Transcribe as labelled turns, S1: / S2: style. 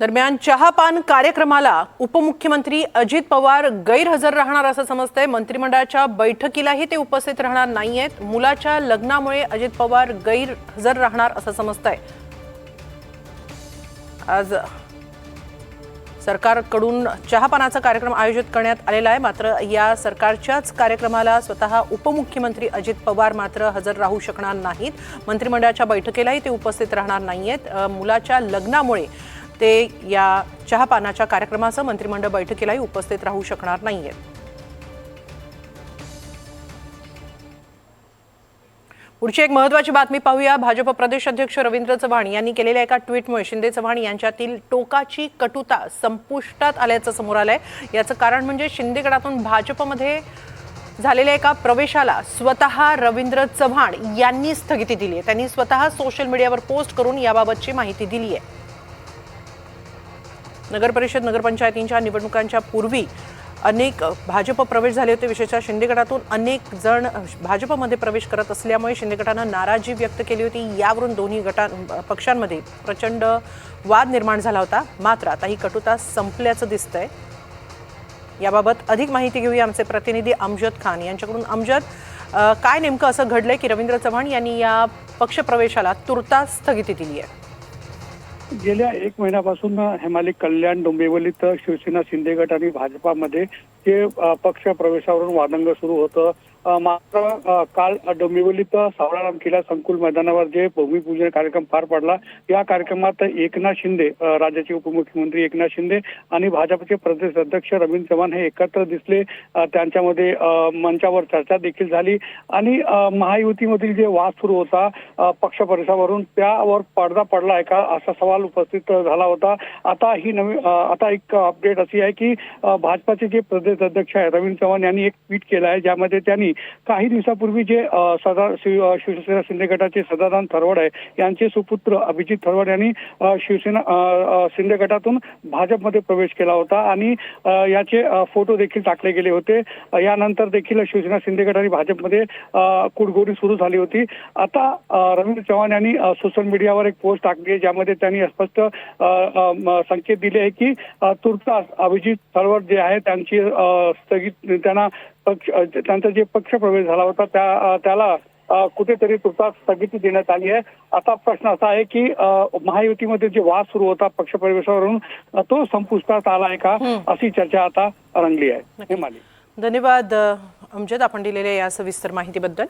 S1: दरम्यान चहापान कार्यक्रमाला उपमुख्यमंत्री अजित पवार गैरहजर राहणार असं समजतंय. मंत्रिमंडळाच्या बैठकीलाही ते उपस्थित राहणार नाहीयेत. मुलाच्या लग्नामुळे अजित पवार गैरहजर राहणार असं समजतंय. आज सरकारकडून चहापानाचा कार्यक्रम आयोजित करण्यात आलेला आहे. मात्र या सरकारच्याच कार्यक्रमाला स्वतः उपमुख्यमंत्री अजित पवार मात्र हजर राहू शकणार नाहीत. मंत्रिमंडळाच्या बैठकीलाही ते उपस्थित राहणार नाहीयेत. आहेत मुलाच्या लग्नामुळे ते या चहापानाच्या कार्यक्रमाचं मंत्रिमंडळ बैठकीलाही उपस्थित राहू शकणार नाहीयेत पुढची एक महत्वाची बातमी पाहूया. भाजप प्रदेश अध्यक्ष रवींद्र चव्हाण यांनी केलेल्या एका ट्विटमुळे शिंदे चव्हाण यांच्यातील टोकाची कटुता संपुष्टात आल्याचं समोर आलंय. याचं कारण म्हणजे शिंदे गटातून भाजपमध्ये झालेल्या एका प्रवेशाला स्वतः रवींद्र चव्हाण यांनी स्थगिती दिली आहे त्यांनी स्वतः सोशल मीडियावर पोस्ट करून याबाबतची माहिती दिली आहे नगरपरिषद नगरपंचायतींच्या निवडणुकांच्या पूर्वी अनेक भाजप प्रवेश झाले होते विशेषतः शिंदे गटातून अनेक जण भाजपमध्ये प्रवेश करत असल्यामुळे शिंदे गटानं नाराजी व्यक्त केली होती. यावरून दोन्ही गटां पक्षांमध्ये प्रचंड वाद निर्माण झाला होता. मात्र आता ही कटुता संपल्याचं दिसतंय. याबाबत अधिक माहिती घेऊया आमचे प्रतिनिधी अमजद खान. यांच्याकडून अमजद काय नेमकं असं घडलंय की रवींद्र चव्हाण यांनी या पक्षप्रवेशाला तुर्तास स्थगिती दिली आहे
S2: गेल्या एक महिन्यापासून हेमाली कल्याण डोंबिवलीत शिवसेना शिंदे गट आणि भाजपामध्ये जे पक्ष प्रवेशावरून वादंग सुरू होतं. मात्र काल डोंबिवलीत सावळाराम किल्ला संकुल मैदानावर जे भूमिपूजन कार्यक्रम पार पडला या कार्यक्रमात एकनाथ शिंदे राज्याचे उपमुख्यमंत्री एकनाथ शिंदे आणि भाजपचे प्रदेश अध्यक्ष रवींद्र चव्हाण हे एकत्र दिसले. त्यांच्यामध्ये मंचावर चर्चा देखील झाली आणि महायुतीमधील जे वाद सुरू होता पक्ष परिसरावरून त्यावर पडदा पडला आहे का असा सवाल उपस्थित झाला होता. आता ही नवी आता एक अपडेट अशी आहे की भाजपाचे जे प्रदेश अध्यक्ष आहे रवींद्र चव्हाण यांनी एक ट्विट केलं आहे ज्यामध्ये त्यांनी काही दिवसापूर्वी जे सदा शिवसेना शिंदे गटाचे सदानंद थरवड आहे यांचे सुपुत्र अभिजित थरवड यांनी शिवसेना शिंदे गटातून भाजपमध्ये प्रवेश केला होता आणि याचे फोटो देखील टाकले गेले होते. यानंतर देखील शिवसेना शिंदे गट आणि भाजपमध्ये अ, कुडगोडी सुरू झाली होती. आता रवींद्र चव्हाण यांनी सोशल मीडियावर एक पोस्ट टाकली आहे ज्यामध्ये त्यांनी स्पष्ट संकेत दिले आहे की तुर्तास अभिजित थरवड जे आहे त्यांची स्थगित त्यांना पक्ष त्यांचा जे पक्ष प्रवेश झाला होता त्या त्याला कुठेतरी तुर्तास स्थगिती देण्यात आली आहे. आता प्रश्न असा आहे की महायुतीमध्ये जे वाद सुरू होता पक्ष प्रवेशावरून अ, तो संपुष्टात आला आहे का? अशी चर्चा आता रंगली आहे.
S1: धन्यवाद अमजद आपण दिलेल्या या सविस्तर माहितीबद्दल.